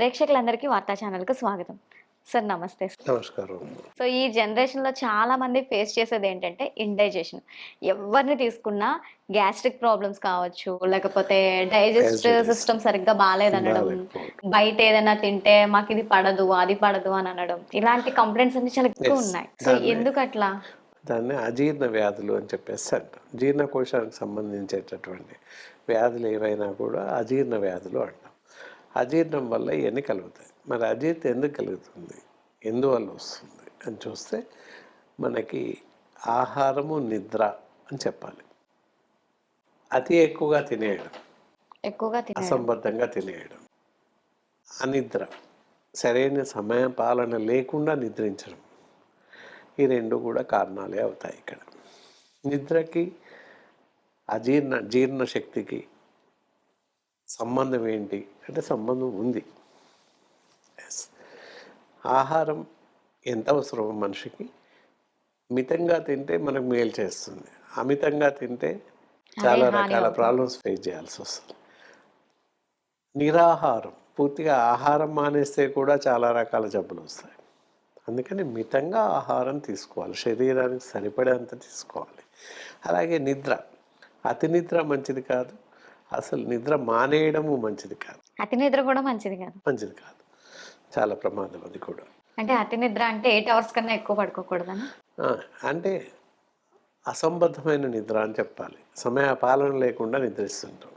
ప్రేక్షకులందరికీ వార్తా ఛానల్కి స్వాగతం. సార్ నమస్తే. నమస్కారం. సో ఈ జనరేషన్లో చాలా మంది ఫేస్ చేసేది ఏంటంటే ఇండైజెషన్. ఎవరిని తీసుకున్నా గ్యాస్ట్రిక్ ప్రాబ్లమ్స్ కావచ్చు లేకపోతే డైజెస్ట్. సిస్టమ్ సరిగ్గా బాగాలేదనడం. బయట ఏదైనా తింటే మాకు ఇది పడదు అది పడదు అని అనడం ఇలాంటి కంప్లైంట్స్ అన్ని చాలా ఎక్కువ. ఉన్నాయి. సో ఎందుకు అట్లా దాన్ని అజీర్ణ వ్యాధులు అని చెప్పేసి అంటాం జీర్ణకోశానికి సంబంధించేటటువంటి వ్యాధులు ఏవైనా కూడా అజీర్ణ వ్యాధులు అంటాం అజీర్ణం వల్ల ఇవన్నీ కలుగుతాయి. మరి అజీర్తి ఎందుకు కలుగుతుంది? ఎందువల్ల వస్తుంది? అని చూస్తే మనకి ఆహారము నిద్ర అని చెప్పాలి. అతి ఎక్కువగా తినేయడం. ఎక్కువగా అసంబద్ధంగా తినేయడం. అనిద్ర. సరైన సమయ పాలన లేకుండా నిద్రించడం. ఈ రెండు కూడా కారణాలే అవుతాయి ఇక్కడ. నిద్రకి అజీర్ణ జీర్ణ శక్తికి సంబంధం ఏంటి? అంటే సంబంధం ఉంది. ఆహారం ఎంత అవసరమో మనిషికి? మితంగా తింటే మనకు మేలు చేస్తుంది. అమితంగా తింటే చాలా రకాల. ప్రాబ్లమ్స్ ఫేస్ చేయాల్సి వస్తుంది. నిరాహారం పూర్తిగా ఆహారం మానేస్తే కూడా చాలా రకాల జబ్బులు వస్తాయి. అందుకని మితంగా ఆహారం తీసుకోవాలి. శరీరానికి సరిపడేంత తీసుకోవాలి. అలాగే నిద్ర. అతి నిద్ర మంచిది కాదు. అసలు నిద్ర మానేయడము మంచిది కాదు. అతి నిద్ర కూడా మంచిది కాదు. మంచిది కాదు. చాలా ప్రమాదం అది కూడా. అంటే అతి నిద్ర అంటే ఎయిట్ అవర్స్ కన్నా ఎక్కువ పడుకోకూడదని? ఆ, అంటే అసంబద్ధమైన నిద్ర అని చెప్పాలి. సమయ పాలన లేకుండా నిద్రిస్తుంటాం.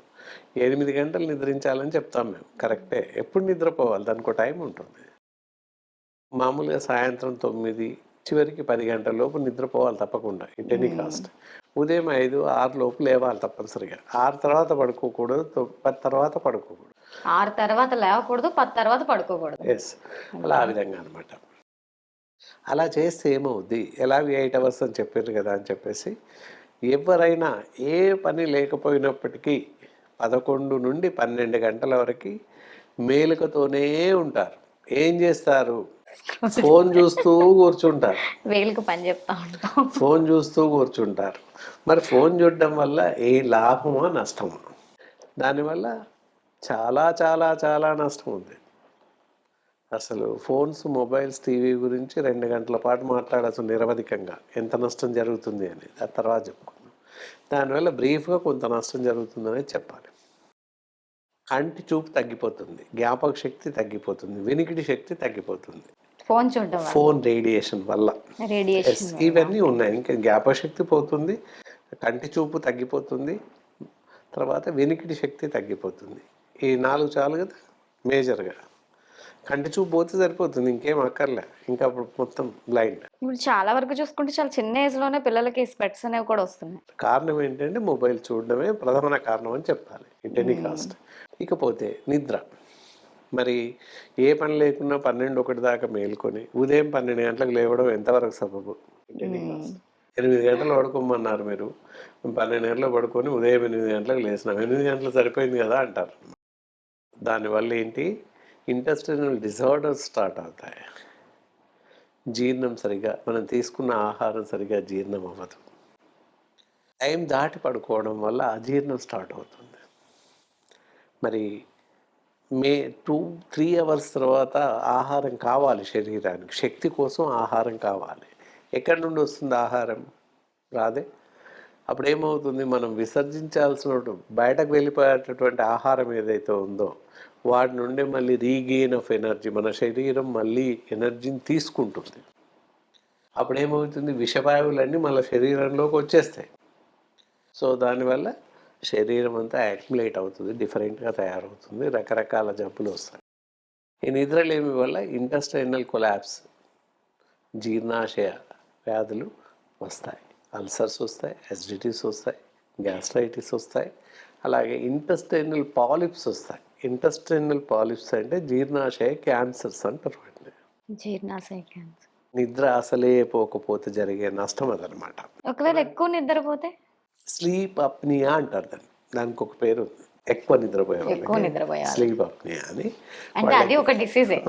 ఎనిమిది గంటలు నిద్రించాలని చెప్తాం మేము. కరెక్టే. ఎప్పుడు నిద్రపోవాలి? దానికి ఒక టైం ఉంటుంది. మామూలుగా సాయంత్రం తొమ్మిది చివరికి పది గంటల లోపు నిద్రపోవాలి తప్పకుండా ఇట్ ఎనీ కాస్ట్ ఉదయం ఐదు ఆరు లోపు లేవాలి తప్పనిసరిగా. ఆరు తర్వాత పడుకోకూడదు పది తర్వాత పడుకోకూడదు. ఆరు తర్వాత లేవకూడదు పది తర్వాత పడుకోకూడదు. ఎస్ అలా ఆ విధంగా అనమాట అలా చేస్తే ఏమవుద్ది? ఎలాగ ఎయిట్ అవర్స్ అని చెప్పారు కదా అని చెప్పేసి ఎవరైనా ఏ పని లేకపోయినప్పటికీ పదకొండు నుండి పన్నెండు గంటల వరకు మేలుకతోనే ఉంటారు. ఏం చేస్తారు? ఫోన్ చూస్తూ కూర్చుంటారు. వేలుకు పని చెప్తా ఉంటాం. ఫోన్ చూస్తూ కూర్చుంటారు. మరి ఫోన్ చూడడం వల్ల ఏ లాభమా నష్టమా? దానివల్ల చాలా చాలా చాలా నష్టం ఉంది. అసలు ఫోన్స్ మొబైల్స్ టీవీ గురించి రెండు గంటల పాటు మాట్లాడచ్చు నిరవధికంగా ఎంత నష్టం జరుగుతుంది అని ఆ తర్వాత చెప్పుకుందాం. దానివల్ల బ్రీఫ్గా కొంత నష్టం జరుగుతుందనే చెప్పాలి. కంటి చూపు తగ్గిపోతుంది జ్ఞాపక శక్తి తగ్గిపోతుంది వినికిడి శక్తి తగ్గిపోతుంది. ఫోన్ చూడడం ఫోన్ రేడియేషన్ వల్ల. రేడియేషన్ ఇవన్నీ ఉన్నాయి. ఇంకా జ్ఞాపశక్తి పోతుంది కంటి చూపు తగ్గిపోతుంది తర్వాత వెనికిడి శక్తి తగ్గిపోతుంది. ఈ నాలుగు చాలు కదా మేజర్గా. కంటి చూపు పోతే సరిపోతుంది ఇంకేం అక్కర్లే. ఇంకా అప్పుడు మొత్తం బ్లైండ్. ఇప్పుడు చాలా వరకు చూసుకుంటే చాలా చిన్న ఏజ్లోనే పిల్లలకి స్పెట్స్ అనేవి కూడా వస్తున్నాయి. కారణం ఏంటంటే మొబైల్ చూడడమే ప్రధాన కారణం అని చెప్పాలి. At any cost. ఇకపోతే నిద్ర. మరి ఏ పని లేకున్నా పన్నెండు ఒకటి దాకా మేల్కొని ఉదయం పన్నెండు గంటలకు లేవడం ఎంతవరకు సబబు. ఎనిమిది గంటలు పడుకోమన్నారు మీరు. పన్నెండు గంటలకు పడుకొని ఉదయం ఎనిమిది గంటలకు లేచినాం. ఎనిమిది గంటలు సరిపోయింది కదా అంటారు. దానివల్ల ఏంటి? ఇంటెస్టినల్ డిజార్డర్స్ స్టార్ట్ అవుతాయి. జీర్ణం సరిగా మనం తీసుకున్న ఆహారం సరిగా జీర్ణం అవ్వదు. టైం దాటి పడుకోవడం వల్ల అజీర్ణం స్టార్ట్ అవుతుంది. మరి మే టూ త్రీ అవర్స్ తర్వాత ఆహారం కావాలి శరీరానికి. శక్తి కోసం ఆహారం కావాలి. ఎక్కడి నుండి వస్తుంది ఆహారం? రాదే. అప్పుడు ఏమవుతుంది మనం విసర్జించాల్సిన బయటకు వెళ్ళిపోయేటటువంటి ఆహారం ఏదైతే ఉందో వాటి నుండి మళ్ళీ రీగెయిన్ ఆఫ్ ఎనర్జీ మన శరీరం మళ్ళీ ఎనర్జీని తీసుకుంటుంది. అప్పుడు ఏమవుతుంది విషవాయువులన్నీ మన శరీరంలోకి వచ్చేస్తాయి. సో దానివల్ల శరీరం అంతా యాక్యుములేట్ అవుతుంది డిఫరెంట్గా తయారవుతుంది రకరకాల జబ్బులు వస్తాయి. ఈ నిద్రలేమి వల్ల ఇంటెస్టైనల్ కొలాప్స్ జీర్ణాశయ వ్యాధులు వస్తాయి. అల్సర్స్ వస్తాయి అసిడిటీస్ వస్తాయి గ్యాస్ట్రైటిస్ వస్తాయి అలాగే ఇంటెస్టైనల్ పాలిప్స్ వస్తాయి. ఇంటెస్టైనల్ పాలిప్స్ అంటే జీర్ణాశయ క్యాన్సర్స్ అంటారు వాటిని జీర్ణాశయ క్యాన్సర్. నిద్ర అసలే పోకపోతే జరిగే నష్టం అదనమాట. ఒకవేళ ఎక్కువ నిద్రపోతే స్లీప్ అప్నియా అంటారు దాన్ని. దానికి ఒక పేరు ఉంది. ఎక్కువ నిద్రపోయే స్లీప్ అప్నియా అని అంటే అది ఒక డిసీజే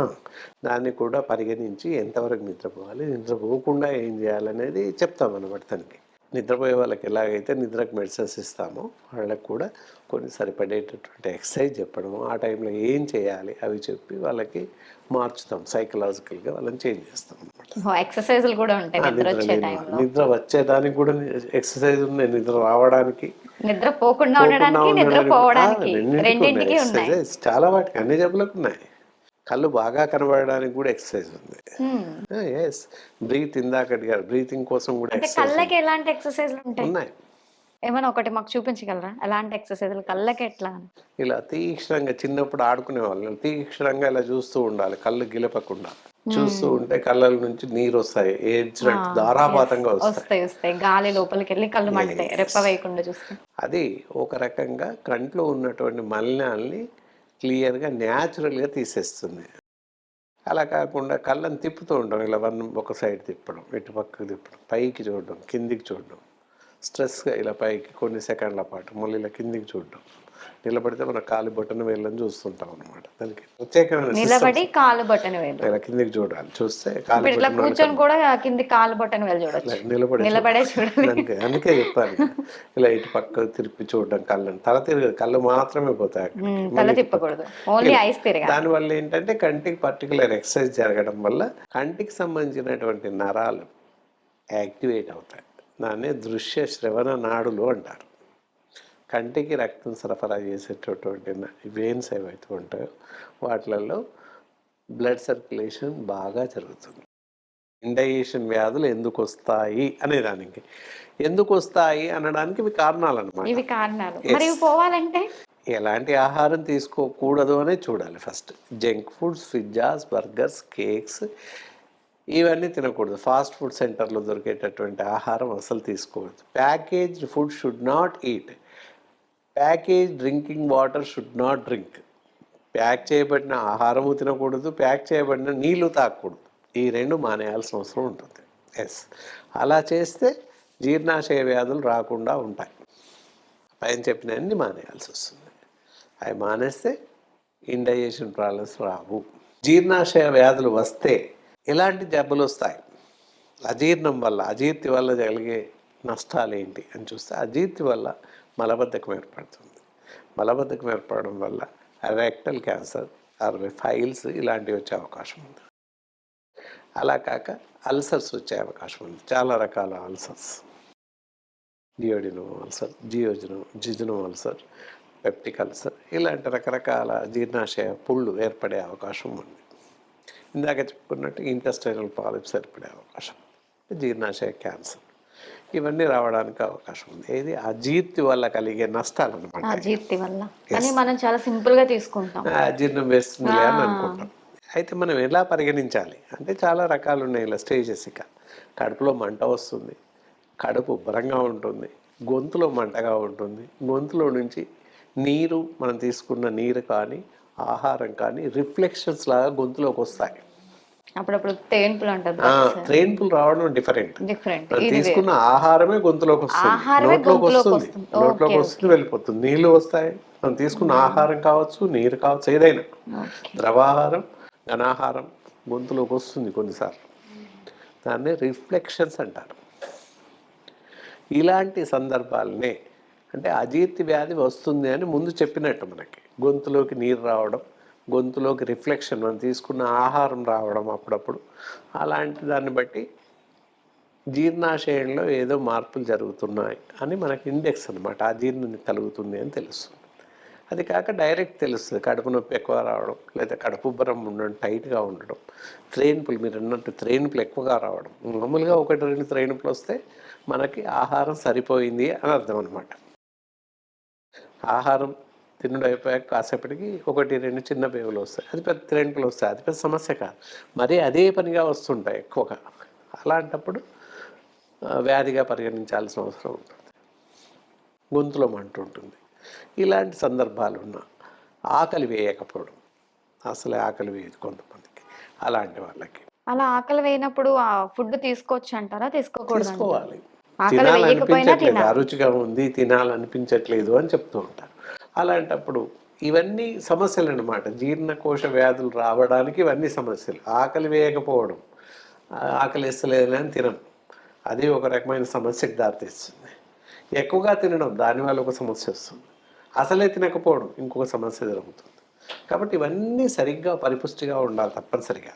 దాన్ని కూడా పరిగణించి ఎంతవరకు నిద్రపోవాలి నిద్రపోకుండా ఏం చేయాలనేది చెప్తాం అనమాట తనకి. నిద్రపోయే వాళ్ళకి ఎలాగైతే నిద్రకు మెడిసిన్స్ ఇస్తామో వాళ్ళకి కూడా కొన్ని సరిపడేటటువంటి ఎక్సర్సైజ్ చెప్పడము ఆ టైంలో ఏం చేయాలి అవి చెప్పి వాళ్ళకి మార్చుతాం. సైకలాజికల్గా వాళ్ళని చేంజ్ చేస్తాం. ఎక్సర్సైజులు కూడా ఉంటాయి నిద్ర వచ్చే టైంలో నిద్ర వచ్చేదానికి కూడా ఎక్సర్సైజ్ ఉన్నాయి నిద్ర రావడానికి. నిద్ర పోకుండా ఉండడానికి నిద్ర పోవడానికి రెండింటికి ఉన్నాయి. చాలా వాటికి అన్ని జబ్బులకు ఉన్నాయి. కళ్ళు బాగా కనబడడానికి కూడా ఎక్సర్సైజ్ ఉంది. ఎస్ బ్రీత్ ఇందాక అడిగారు. బ్రీతింగ్ కోసం కూడా కళ్ళకి ఎలాంటి ఎక్సర్సైజ్లు ఉంటాయి? ఉన్నాయి. ఏమైనా ఒకటి మాకు చూపించగలరా? ఎలాంటి ఎక్సర్సైజ్లు కళ్ళకి ఎట్లా? ఇలా తీక్షణంగా చిన్నప్పుడు ఆడుకునే వాళ్ళు. తీక్షణంగా ఇలా చూస్తూ ఉండాలి. కళ్ళు గిలపకుండా. చూస్తూ ఉంటే కళ్ళ నుంచి నీరు వస్తాయి ఏడ్చినట్టు ధారాపాతంగా వస్తాయి. వస్తాయి గాలి లోపలికి వెళ్ళి కళ్ళు మంటాయి రెప్ప వేయకుండా చూస్తే. అది ఒక రకంగా కంట్లో ఉన్నటువంటి మలినాల్ని క్లియర్గా న్యాచురల్గా తీసేస్తుంది. అలా కాకుండా కళ్ళని తిప్పుతూ ఉంటాం ఇలా వన్ ఒక సైడ్ తిప్పడం ఇటు పక్కకు తిప్పడం పైకి చూడడం కిందికి చూడడం స్ట్రెస్గా ఇలా పైకి కొన్ని సెకండ్ల పాటు మళ్ళీ ఇలా కిందికి చూడడం. నిలబడితే మన కాలి బొట్టన వేళ్ళని చూస్తుంటాం అనమాట దానికి ప్రత్యేకమైన నిలబడి కాలు బొట్టని వేలు. కిందికి చూడాలి. చూస్తే కాలి ఇట్లా కూర్చొని కూడా కింది కాలు బొట్టని వేలు చూడొచ్చు. నిలబడి నిలబడే చూడాలి. అందుకే చెప్పాను ఇలా ఇటు పక్క తిరిపి చూడడం కళ్ళని. తల తిరగదు కళ్ళు మాత్రమే పోతాయి తల తిప్పకూడదు. ఓన్లీ ఐస్ తిరగాలి. దానివల్ల ఏంటంటే కంటికి పర్టికులర్ ఎక్సర్సైజ్ జరగడం వల్ల కంటికి సంబంధించినటువంటి నరాలు యాక్టివేట్ అవుతాయి. దాన్నే దృశ్య శ్రవణ నాడులు అంటారు. కంటికి రక్తం సరఫరా చేసేటటువంటి వెయిన్స్ ఏవైతే ఉంటాయో వాటిలలో బ్లడ్ సర్క్యులేషన్ బాగా జరుగుతుంది. ఇండైజేషన్ వ్యాధులు ఎందుకు వస్తాయి అనేదానికి ఎందుకు వస్తాయి అనడానికి ఇవి కారణాలు అనమాట ఇవి కారణాలు. మరి పోవాలంటే? ఎలాంటి ఆహారం తీసుకోకూడదు అనే చూడాలి first. Junk foods pizzas burgers cakes ఇవన్నీ తినకూడదు. ఫాస్ట్ ఫుడ్ సెంటర్లో దొరికేటటువంటి ఆహారం అసలు తీసుకోకూడదు package food should not eat. Package drinking water should not drink. Pack చేయబడిన ఆహారము తినకూడదు ప్యాక్ చేయబడిన నీళ్ళు తాగకూడదు ఈ రెండు మానేయాల్సిన అవసరం ఉంటుంది. ఎస్ అలా చేస్తే జీర్ణాశయ వ్యాధులు రాకుండా ఉంటాయి. పైన చెప్పిన అన్ని మానేయాల్సి వస్తుంది. అవి మానేస్తే ఇండైజేషన్ ప్రాబ్లమ్స్ రావు. జీర్ణాశయ వ్యాధులు వస్తే ఎలాంటి జబ్బులు వస్తాయి? అజీర్ణం వల్ల అజీర్తి వల్ల కలిగే నష్టాలు ఏంటి అని చూస్తే అజీర్తి వల్ల మలబద్ధకం ఏర్పడుతుంది. మలబద్ధకం ఏర్పడడం వల్ల రెక్టల్ క్యాన్సర్ అరవై ఫైల్స్ ఇలాంటివి వచ్చే అవకాశం ఉంది. అలా కాక అల్సర్స్ వచ్చే అవకాశం ఉంది. చాలా రకాల అల్సర్స్. జియోడినో అల్సర్ జియోజినో జిజినో అల్సర్ పెప్టిక్ అల్సర్ ఇలాంటి రకరకాల జీర్ణాశయ పుళ్ళు ఏర్పడే అవకాశం ఉంది. ఇందాక చెప్పుకున్నట్టు ఇంటెస్టైనల్ పాలిప్స్ ఏర్పడే అవకాశం జీర్ణాశయ క్యాన్సర్. ఇవన్నీ రావడానికి అవకాశం ఉంది. ఏది? అజీర్తి వల్ల కలిగే నష్టాలు అనమాట అజీర్తి వల్ల. కానీ మనం చాలా సింపుల్గా తీసుకుంటాం అజీర్ణం వేస్తుందిలే అని అనుకుంటాం. అయితే మనం ఎలా పరిగణించాలి? అంటే చాలా రకాలు ఉన్నాయి ఇలా స్టేజెస్ ఇక. కడుపులో మంట వస్తుంది. కడుపు ఉబ్బరంగా ఉంటుంది. గొంతులో మంటగా ఉంటుంది. గొంతులో నుంచి నీరు మనం తీసుకున్న నీరు కానీ ఆహారం కానీ రిఫ్లెక్షన్స్ లాగా గొంతులోకి వస్తాయి. అప్పుడప్పుడు తేన్పులు అంటారు ట్రైన్పులు రావడం డిఫరెంట్. డిఫరెంట్. తీసుకున్న ఆహారమే గొంతులోకి వస్తుంది. ఆహారమే నోట్లోకి వస్తుంది. నోట్లోకి వస్తుంది వెళ్ళిపోతుంది. నీళ్ళు వస్తాయి. మనం తీసుకున్న ఆహారం కావచ్చు నీరు కావచ్చు ఏదైనా. ద్రవాహారం ఘనాహారం గొంతులోకి వస్తుంది కొన్నిసార్లు. దాన్ని రిఫ్లెక్షన్స్ అంటారు. ఇలాంటి సందర్భాలనే అంటే అజీర్తి వ్యాధి వస్తుంది అని ముందు చెప్పినట్టు మనకి. గొంతులోకి నీరు రావడం గొంతులోకి రిఫ్లెక్షన్ మనం తీసుకున్న ఆహారం రావడం అప్పుడప్పుడు. అలాంటి దాన్ని బట్టి జీర్ణాశయంలో ఏదో మార్పులు జరుగుతున్నాయి అని మనకి ఇండెక్స్ అనమాట ఆ జీర్ణ కలుగుతుంది అని తెలుస్తుంది. అది కాక డైరెక్ట్ తెలుస్తుంది. కడుపు నొప్పి ఎక్కువ రావడం లేదా కడుపు ఉబ్బరం ఉండడం టైట్గా ఉండడం త్రేణుపులు మీరు అన్నట్టు త్రేణుపులు ఎక్కువగా రావడం. మామూలుగా ఒకటి రెండు త్రేణుపులు వస్తే మనకి ఆహారం సరిపోయింది అని అర్థం అనమాట ఆహారం తినడం అయిపోయాక కాసేపటికి ఒకటి రెండు చిన్న పేగులు వస్తాయి. అది పెద్ద త్రేణుపులు వస్తాయి. అది పెద్ద సమస్య కాదు. మరీ అదే పనిగా వస్తుంటాయి ఎక్కువగా. అలాంటప్పుడు వ్యాధిగా పరిగణించాల్సిన అవసరం ఉంటుంది. గొంతులో మంట ఉంటుంది. ఇలాంటి సందర్భాలు ఉన్న ఆకలి వేయకపోవడం. అసలే ఆకలి వేయదు కొంతమందికి. అలాంటి వాళ్ళకి. అలా ఆకలి వేయనప్పుడు ఆ ఫుడ్ తీసుకోవచ్చు అంటారా తీసుకోకూడదు తీసుకోవాలి తినాలనిపించట్లేదు. తినాలి. అరుచిగా ఉంది తినాలనిపించట్లేదు అని చెప్తూ ఉంటారు. అలాంటప్పుడు ఇవన్నీ సమస్యలు అనమాట జీర్ణకోశ వ్యాధులు రావడానికి ఇవన్నీ సమస్యలు. ఆకలి వేయకపోవడం ఆకలి వేస్తలేదని తినం. అది ఒక రకమైన సమస్యకు దారితీస్తుంది. ఎక్కువగా తినడం దానివల్ల ఒక సమస్య వస్తుంది. అసలే తినకపోవడం ఇంకొక సమస్య జరుగుతుంది. కాబట్టి ఇవన్నీ సరిగ్గా పరిపుష్టిగా ఉండాలి తప్పనిసరిగా.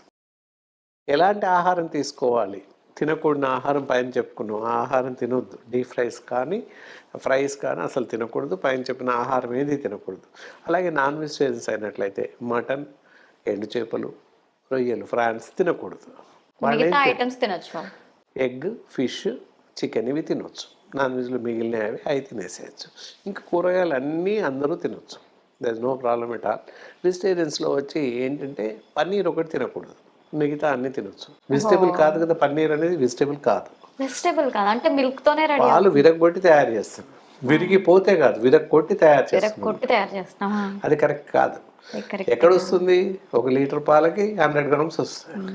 ఎలాంటి ఆహారం తీసుకోవాలి? తినకూడని ఆహారం పైన చెప్పుకున్నాం. ఆ ఆహారం తినొద్దు. డీప్ ఫ్రైస్ కానీ ఫ్రైస్ కానీ అసలు తినకూడదు. పైన చెప్పిన ఆహారం ఏది తినకూడదు. అలాగే నాన్ వెజిటేరియన్స్ అయినట్లయితే మటన్ ఎండు చేపలు రొయ్యలు ఫ్రాన్స్ తినకూడదు. ఐటమ్స్ తినొచ్చు ఎగ్ ఫిష్ చికెన్ ఇవి తినొచ్చు. నాన్ వెజ్లో మిగిలినవి అవి అవి తినేసేయచ్చు. ఇంకా కూరగాయలు అన్నీ అందరూ తినొచ్చు. There no problem at all వెజిటేరియన్స్లో వచ్చి ఏంటంటే పన్నీర్ ఒకటి తినకూడదు. మిగతా అన్నీ తినొచ్చు. వెజిటేబుల్ కాదు కదా పన్నీర్ అనేది వెజిటేబుల్ కాదు. వెజిటేబుల్ కాదు. అంటే మిల్క్ తోనే రెడీ పాలు విరగొట్టి తయారు చేస్తాం విరిగిపోతే కాదు విరగొట్టి తయారు కొట్టి తయారు చేస్తాం అది కరెక్ట్ కాదు. ఎక్కడ వస్తుంది? ఒక లీటర్ పాలకి హండ్రెడ్ గ్రామ్స్ వస్తాయి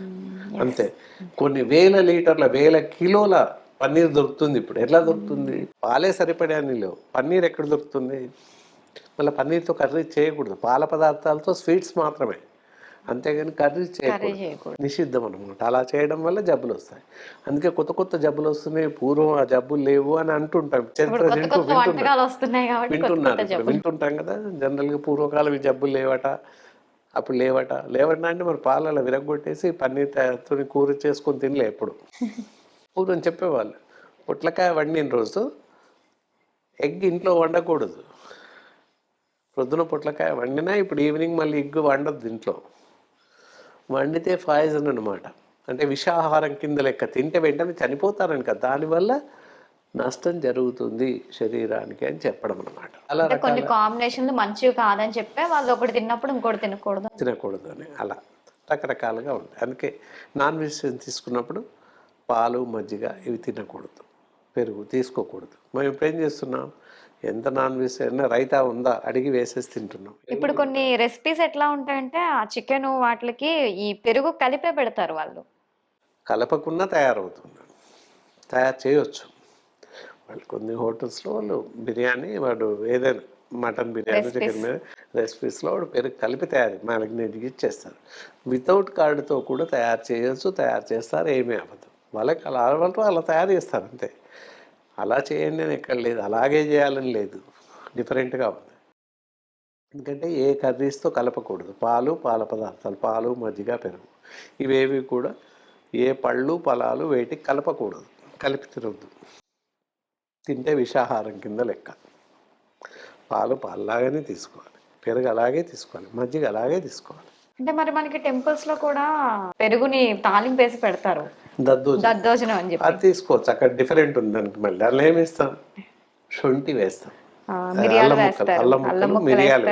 అంతే. కొన్ని వేల లీటర్ల వేల కిలోల పన్నీర్ దొరుకుతుంది ఇప్పుడు. ఎట్లా దొరుకుతుంది? పాలే సరిపడే అన్ని లేవు. పన్నీర్ ఎక్కడ దొరుకుతుంది? మళ్ళీ పన్నీర్తో కర్రీ చేయకూడదు. పాల పదార్థాలతో స్వీట్స్ మాత్రమే. అంతేగాని కర్రీ చేయకూడదు. నిషిద్ధం అనమాట అలా చేయడం వల్ల జబ్బులు వస్తాయి. అందుకే కొత్త కొత్త జబ్బులు వస్తున్నాయి. పూర్వం ఆ జబ్బులు లేవు అని అంటుంటాం. చరిత్ర కొత్త వింటూ కొత్త వింటున్నాం. వంటకాలు వస్తున్నాయి కాబట్టి కొత్త వింటున్నారు కొత్త ఇప్పుడు. జబ్బులు. వింటుంటాం కదా. జనరల్గా పూర్వకాలం ఈ జబ్బులు లేవట అప్పుడు లేవట. లేవట అంటే మరి పాలలో విరగొట్టేసి పన్నీర్ తయారుతో కూర చేసుకొని తినలే ఎప్పుడు. పూర్వం చెప్పేవాళ్ళు పొట్లకాయ వండిన రోజు ఎగ్ ఇంట్లో వండకూడదు. ప్రొద్దున పొట్లకాయ వండినా ఇప్పుడు ఈవినింగ్ మళ్ళీ ఎగ్ వండద్దు ఇంట్లో. వండితే పాయిజన్ అనమాట అంటే విషాహారం కింద లెక్క తింటే వెంటనే చనిపోతారని కదా దానివల్ల నష్టం జరుగుతుంది శరీరానికి అని చెప్పడం అనమాట అలా కొన్ని కాంబినేషన్లు మంచివి కాదని చెప్పే వాళ్ళు ఒకటి తిన్నప్పుడు ఇంకోటి తినకూడదు. తినకూడదు అని అలా రకరకాలుగా ఉంటాయి. అందుకే నాన్ వెజిటేరియన్ తీసుకున్నప్పుడు పాలు మజ్జిగ ఇవి తినకూడదు. పెరుగు తీసుకోకూడదు. మేము ఇప్పుడు ఏం చేస్తున్నాం? ఎంత నాన్ వెజిటేరియన్ రైతా ఉందా? అడిగి వేసేసి తింటున్నాం. ఇప్పుడు కొన్ని రెసిపీస్ ఎట్లా ఉంటాయంటే ఆ చికెన్ వాటికి ఈ పెరుగు కలిపే పెడతారు వాళ్ళు. కలపకుండా తయారవుతుంది తయారు చేయొచ్చు. వాళ్ళు కొన్ని హోటల్స్లో వాళ్ళు బిర్యానీ వాడు ఏదైనా మటన్ బిర్యానీ చికెన్ మీద రెసిపీస్లో వాడు పెరుగు కలిపి తయారు మనకి నేను ఇచ్చేస్తారు. వితౌట్ కార్డుతో కూడా తయారు చేయొచ్చు తయారు చేస్తారు ఏమీ అవ్వదు. వాళ్ళకి అలా వాళ్ళు అలా తయారు చేస్తారు అంతే. అలా చేయండి అని ఎక్కడ లేదు. అలాగే చేయాలని లేదు. డిఫరెంట్గా ఉంది. ఎందుకంటే ఏ కర్రీస్తో కలపకూడదు. పాలు పాల పదార్థాలు పాలు మజ్జిగ పెరుగు. ఇవేవి కూడా ఏ పళ్ళు ఫలాలు వేటికి కలపకూడదు. కలిపి తినద్దు. తింటే విషాహారం కింద లెక్క. పాలు పాలలాగానే తీసుకోవాలి. పెరుగు అలాగే తీసుకోవాలి. మజ్జిగ అలాగే తీసుకోవాలి. అంటే మరి మనకి టెంపుల్స్లో కూడా పెరుగుని తాలింపు వేసి పెడతారు. దద్దోజనం. అని చెప్పి. అది తీసుకోవచ్చు. అక్కడ డిఫరెంట్ ఉంది దానికి మళ్ళీ. అందులో ఏమి ఇస్తాం శొంఠి వేస్తాం. అల్లం ముక్కలు, మిరియాలు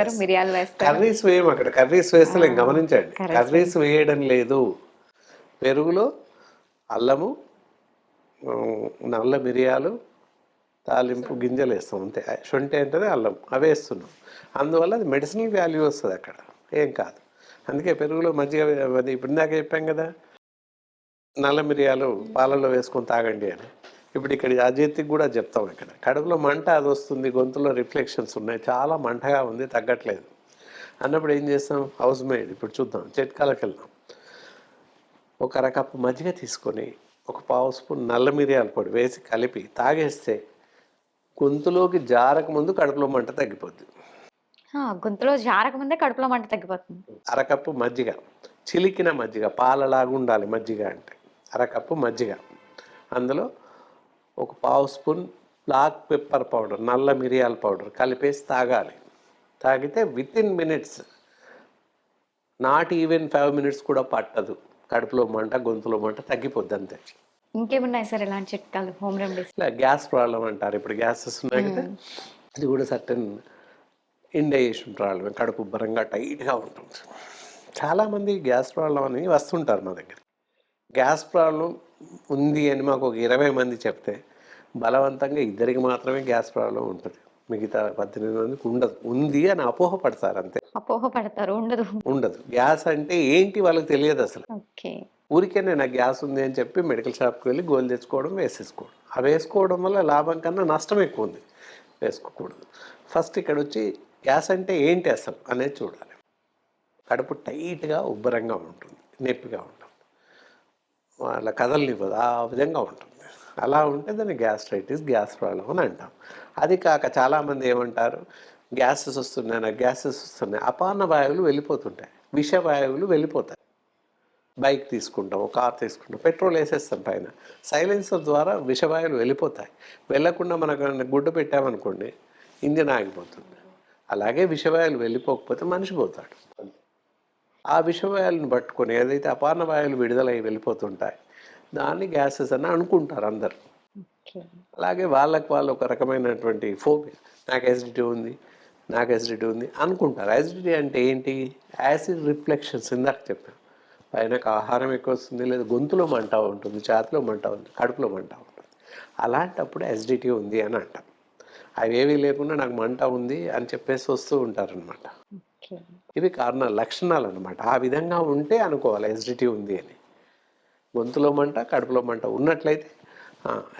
కర్రీస్ వేయం అక్కడ. కర్రీస్ వేస్తలేం గమనించండి కర్రీస్ వేయడం లేదు. పెరుగులో అల్లము నల్ల మిరియాలు తాలింపు గింజలు వేస్తాం అంతే. శొంఠి అంటేనే అల్లం. అవి వేస్తున్నాం. అందువల్ల అది మెడిసినల్ వాల్యూ వస్తుంది అక్కడ. ఏం కాదు. అందుకే పెరుగులో మజ్జిగ అది ఇప్పుడు ఇందాక చెప్పాం కదా. నల్ల మిరియాలు పాలలో వేసుకొని తాగండి అని. ఇప్పుడు ఇక్కడ అజీర్తికి కూడా చెప్తాం ఇక్కడ. కడుపులో మంట అది వస్తుంది గొంతులో రిఫ్లెక్షన్స్ ఉన్నాయి చాలా మంటగా ఉంది తగ్గట్లేదు. అన్నప్పుడు ఏం చేస్తాం? House made. ఇప్పుడు చూద్దాం చిట్కాలకు వెళ్దాం. ఒక అరకప్పు మజ్జిగ తీసుకొని ఒక పావు స్పూన్ నల్ల మిరియాల పొడి వేసి కలిపి తాగేస్తే గొంతులోకి జారక ముందు కడుపులో మంట తగ్గిపోద్ది. గొంతులో జారక ముందే కడుపులో మంట తగ్గిపోతుంది. అరకప్పు మజ్జిగ. చిలికిన మజ్జిగ పాలలాగా ఉండాలి మజ్జిగ అంటే. అరకప్పు మజ్జిగ. అందులో ఒక పావు స్పూన్ బ్లాక్ పెప్పర్ పౌడర్ నల్ల మిరియాల పౌడర్ కలిపేసి తాగాలి. తాగితే within minutes not even five minutes కూడా పట్టదు. కడుపులో మంట గొంతులో మంట తగ్గిపోద్ది అంతే. ఇంకేమున్నాయి సార్ ఇలాంటి చిట్కాలు హోమ్ రెమెడీస్ గ్యాస్ ప్రాబ్లం అంటారు. ఇప్పుడు గ్యాసెస్ ఉన్నాయి కదా ఇది కూడా సర్టన్ ఇండైజేషన్ ప్రాబ్లం కడుపు ఉబ్బరంగా టైట్గా ఉంటుంది. చాలామంది గ్యాస్ ప్రాబ్లం అని వస్తుంటారు మా దగ్గర. గ్యాస్ ప్రాబ్లం ఉంది అని మాకు ఒక ఇరవై మంది చెప్తే బలవంతంగా ఇద్దరికి మాత్రమే గ్యాస్ ప్రాబ్లం ఉంటుంది. మిగతా పద్దెనిమిది మందికి ఉండదు. ఉంది అని అపోహ పడతారు అంతే. అపోహ పడతారు ఉండదు. ఉండదు. గ్యాస్ అంటే ఏంటి వాళ్ళకి తెలియదు అసలు. ఓకే. ఊరికేనే నాకు గ్యాస్ ఉంది అని చెప్పి మెడికల్ షాప్కి వెళ్ళి గోల్ తెచ్చుకోవడం వేసేసుకోవడం. అవి వేసుకోవడం వల్ల లాభం కన్నా నష్టం ఎక్కువ ఉంది. వేసుకోకూడదు. ఫస్ట్ ఇక్కడ వచ్చి గ్యాస్ అంటే ఏంటి అసలు అనేది చూడాలి. కడుపు టైట్గా ఉబ్బరంగా ఉంటుంది. నొప్పిగా ఉంటుంది. వాళ్ళ కదలనివ్వదు ఆ విధంగా ఉంటుంది. అలా ఉంటే దాన్ని గ్యాస్ట్రైటిస్ గ్యాస్ ప్రాబ్లం అని అంటాం. అది కాక చాలామంది ఏమంటారు? గ్యాసెస్ వస్తున్నాయి నాకు గ్యాసెస్ వస్తున్నాయి. అపాన వాయువులు వెళ్ళిపోతుంటాయి. విష వాయువులు వెళ్ళిపోతాయి. బైక్ తీసుకుంటాం కార్ తీసుకుంటాం పెట్రోల్ వేసేస్తాం పైన. సైలెన్సర్ ద్వారా విషవాయువులు వెళ్ళిపోతాయి. వెళ్ళకుండా మనకు గుడ్డు పెట్టామనుకోండి ఇంజిన్ ఆగిపోతుంది. అలాగే విషవాయువులు వెళ్ళిపోకపోతే మనిషి పోతాడు. ఆ విషవాయువులను పట్టుకొని ఏదైతే అపాన వాయువులు విడుదలై వెళ్ళిపోతుంటాయి దాన్ని గ్యాసెస్ అని అనుకుంటారు అందరు. అలాగే వాళ్ళకి వాళ్ళు ఒక రకమైనటువంటి ఫోబియా. నాకు ఎసిడిటీ ఉంది నాకు ఎసిడిటీ ఉంది అనుకుంటారు. యాసిడిటీ అంటే ఏంటి? యాసిడ్ రిఫ్లెక్షన్స్ ఇందాక చెప్పాను. పైన ఆహారం ఎక్కువ వస్తుంది లేదా గొంతులో మంట ఉంటుంది ఛాతిలో మంట ఉంది కడుపులో మంట ఉంటుంది. అలాంటప్పుడు యాసిడిటీ ఉంది అని అంటాం అవేవి లేకుండా నాకు మంట ఉంది అని చెప్పేసి వస్తూ ఉంటారనమాట ఇవి కారణ లక్షణాలు అనమాట ఆ విధంగా ఉంటే అనుకోవాలి. ఎసిడిటీ ఉంది అని. గొంతులో మంట కడుపులో మంట ఉన్నట్లయితే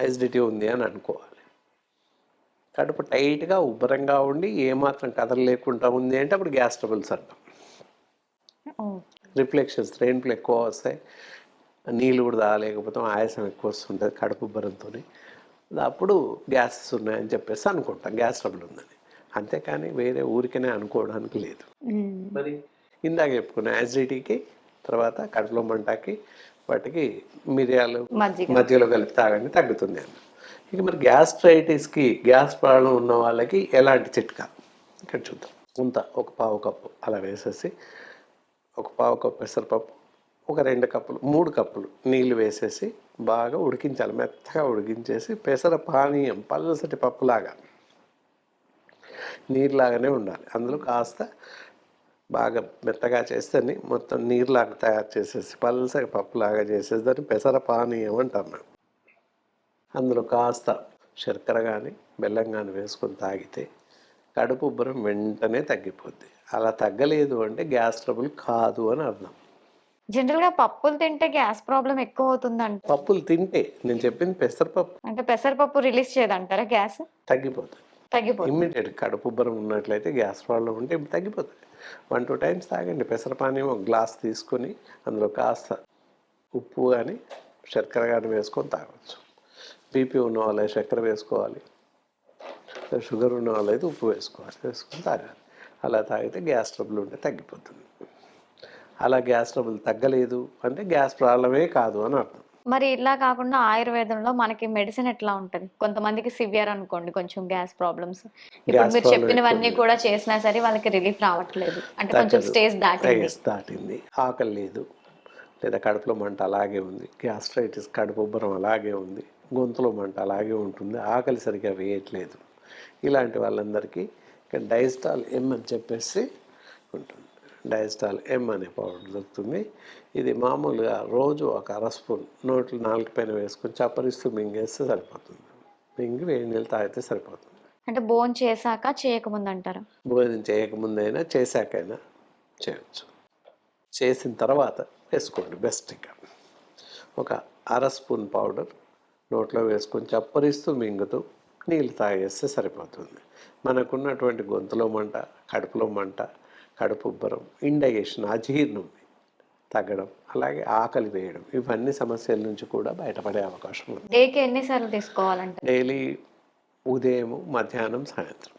ఎసిడిటీ ఉంది అని అనుకోవాలి. కడుపు టైట్గా ఉబ్బరంగా ఉండి ఏమాత్రం కదల లేకుండా ఉంది అంటే అప్పుడు గ్యాస్ ట్రబుల్స్ అంటాం. రిఫ్లెక్షన్స్ రెయిన్లు ఎక్కువ వస్తాయి. నీళ్ళు కూడా తాగలేకపోతే ఆయాసం ఎక్కువ వస్తుంటుంది కడుపు ఉబ్బరంతో అప్పుడు గ్యాసెస్ ఉన్నాయని చెప్పేసి అనుకుంటాం. గ్యాస్ ట్రబుల్ ఉందని. అంతేకాని వేరే ఊరికనే అనుకోవడానికి లేదు. మరి ఇందాక చెప్పుకున్న యాసిడిటీకి తర్వాత కడుపులో మంటకి వాటికి మిరియాలు మధ్యలో కలిపి తాగండి తగ్గుతుంది అన్న. ఇక మరి గ్యాస్ట్రైటిస్కి గ్యాస్ ప్రాబ్లం ఉన్న వాళ్ళకి ఎలాంటి చిట్కా? ఇక్కడ చూద్దాం. ఉంత ఒక పావు కప్పు అలా వేసేసి ఒక పావు కప్పు పెసరపప్పు ఒక రెండు కప్పులు మూడు కప్పులు నీళ్ళు వేసేసి బాగా ఉడికించాలి. మెత్తగా ఉడికించేసి పెసర పానీయం పల్సటి పప్పులాగా. నీరులాగానే ఉండాలి. అందులో కాస్త బాగా మెత్తగా చేస్తేనే మొత్తం నీరులాగా తయారు చేసేసి పల్సగా పప్పులాగా చేసేసి దాన్ని పెసర పానీయం అంటాం మేము అందులో కాస్త శర్కర కానీ బెల్లం కానీ వేసుకొని తాగితే కడుపు ఉబ్బరం వెంటనే తగ్గిపోద్ది. అలా తగ్గలేదు అంటే గ్యాస్ ట్రబుల్ కాదు అని అర్థం. జనరల్గా పప్పులు తింటే గ్యాస్ ప్రాబ్లం ఎక్కువ అవుతుందంట పప్పులు తింటే నేను చెప్పింది పెసరపప్పు. అంటే పెసరపప్పు రిలీజ్ చేయదంటారా గ్యాస్? తగ్గిపోతుంది తగ్గిపోతుంది. ఇమ్మీడియట్ కడుపు ఉబ్బరం ఉన్నట్లయితే గ్యాస్ ప్రాబ్లం ఉంటే తగ్గిపోతుంది. వన్ టూ టైమ్స్ తాగండి. పెసరపానీయం ఒక గ్లాస్ తీసుకొని అందులో కాస్త ఉప్పు కానీ శర్కర కానీ వేసుకొని తాగవచ్చు బీపీ ఉన్న వాళ్ళు చక్కెర వేసుకోవాలి. షుగర్ ఉన్న వాళ్ళు అయితే ఉప్పు వేసుకోవాలి. వేసుకొని తాగాలి. అలా తాగితే గ్యాస్ ట్రబుల్ ఉంటే తగ్గిపోతుంది. అలా గ్యాస్ ట్రబుల్ తగ్గలేదు అంటే గ్యాస్ ప్రాబ్లమే కాదు అని అర్థం. మరి ఇలా కాకుండా ఆయుర్వేదంలో మనకి మెడిసిన్ ఎట్లా ఉంటది? కొంతమందికి సివియర్ అనుకోండి కొంచెం గ్యాస్ ప్రాబ్లమ్స్ ఇప్పుడు మీరు చెప్పినవన్నీ కూడా చేసినా సరే వాళ్ళకి రిలీఫ్ రావట్లేదు. అంటే కొంచెం. స్టేజ్ దాటింది. దాటింది. ఆకలి లేదు. లేదా కడుపులో మంట అలాగే ఉంది. గ్యాస్ట్రైటిస్ కడుపు ఉబ్బరం అలాగే ఉంది. గొంతులో మంట అలాగే ఉంటుంది. ఆకలి సరిగా వేయట్లేదు. ఇలాంటి వాళ్ళందరికీ డైస్టాల్ ఎం అని చెప్పేసి ఉంటుంది. డైస్టాల్ ఎం అనే పౌడర్ దొరుకుతుంది. ఇది మామూలుగా రోజు ఒక అర స్పూన్ నోట్లు నాలుగు పైన వేసుకొని చప్పరిస్తూ మింగేస్తే సరిపోతుంది. మింగి వేడి నీళ్ళు తాగితే సరిపోతుంది. అంటే బోన్ చేశాక చేయకముందు అంటారా భోజనం చేయకముందైనా చేశాకైనా చేయొచ్చు. చేసిన తర్వాత వేసుకోండి బెస్ట్ ఇక ఒక అర స్పూన్ పౌడర్ నోట్లో వేసుకొని చప్పరిస్తూ మింగుతూ నీళ్ళు తాగేస్తే సరిపోతుంది. మనకున్నటువంటి గొంతులో మంట కడుపులో మంట కడుపు ఉబ్బరం ఇండైజేషన్ అజీర్ణం తగ్గడం అలాగే ఆకలి వేయడం ఇవన్నీ సమస్యల నుంచి కూడా బయటపడే అవకాశం ఉంది. డేకి ఎన్నిసార్లు తీసుకోవాలంట డైలీ ఉదయం మధ్యాహ్నం సాయంత్రం.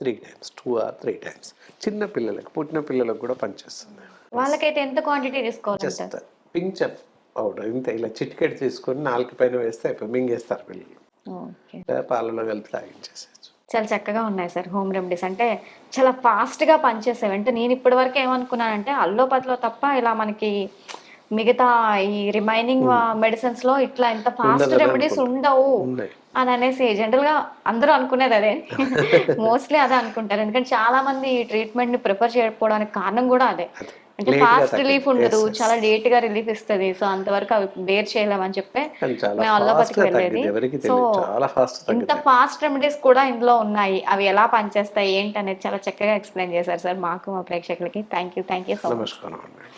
Three times two or three times. చిన్న పిల్లలకు పుట్టిన పిల్లలకు కూడా పనిచేస్తుంది. వాళ్ళకైతే ఎంత quantity just pinch of powder ఇంత. ఇలా చిటికెట్ తీసుకొని నాలుగు పైన వేస్తే అయిపోయి మింగేస్తారు పిల్లలు. పాలలో కలిపి తాగించేసేయచ్చు చాలా చక్కగా ఉన్నాయి సార్. హోమ్ రెమెడీస్ అంటే చాలా fast గా పనిచేసేవి అంటే నేను ఇప్పటి వరకు ఏమనుకున్నానంటే అల్లోపతిలో తప్ప ఇలా మనకి మిగతా ఈ రిమైనింగ్ మెడిసిన్స్లో ఇట్లా ఇంత ఫాస్ట్ రెమెడీస్. ఉండవు అని అనేసి జనరల్గా అందరూ అనుకునేది అదే. మోస్ట్లీ అదే అనుకుంటారు. ఎందుకంటే చాలా మంది ఈ ట్రీట్మెంట్ని ప్రిఫర్ చేయకపోవడానికి కారణం కూడా అదే. అంటే ఫాస్ట్. రిలీఫ్ ఉండదు. చాలా లేట్గా రిలీఫ్ ఇస్తుంది. సో అంతవరకు అవి బేర్ చేయలేమని చెప్పి మేము అల్లోపతికి వెళ్ళేది. సో ఇంత ఫాస్ట్ రెమెడీస్ కూడా ఇందులో ఉన్నాయి. అవి ఎలా పనిచేస్తాయి ఏంటి అనేది చాలా చక్కగా ఎక్స్ప్లెయిన్ చేశారు సార్ మాకు మా ప్రేక్షకులకి. Thank you thank you so much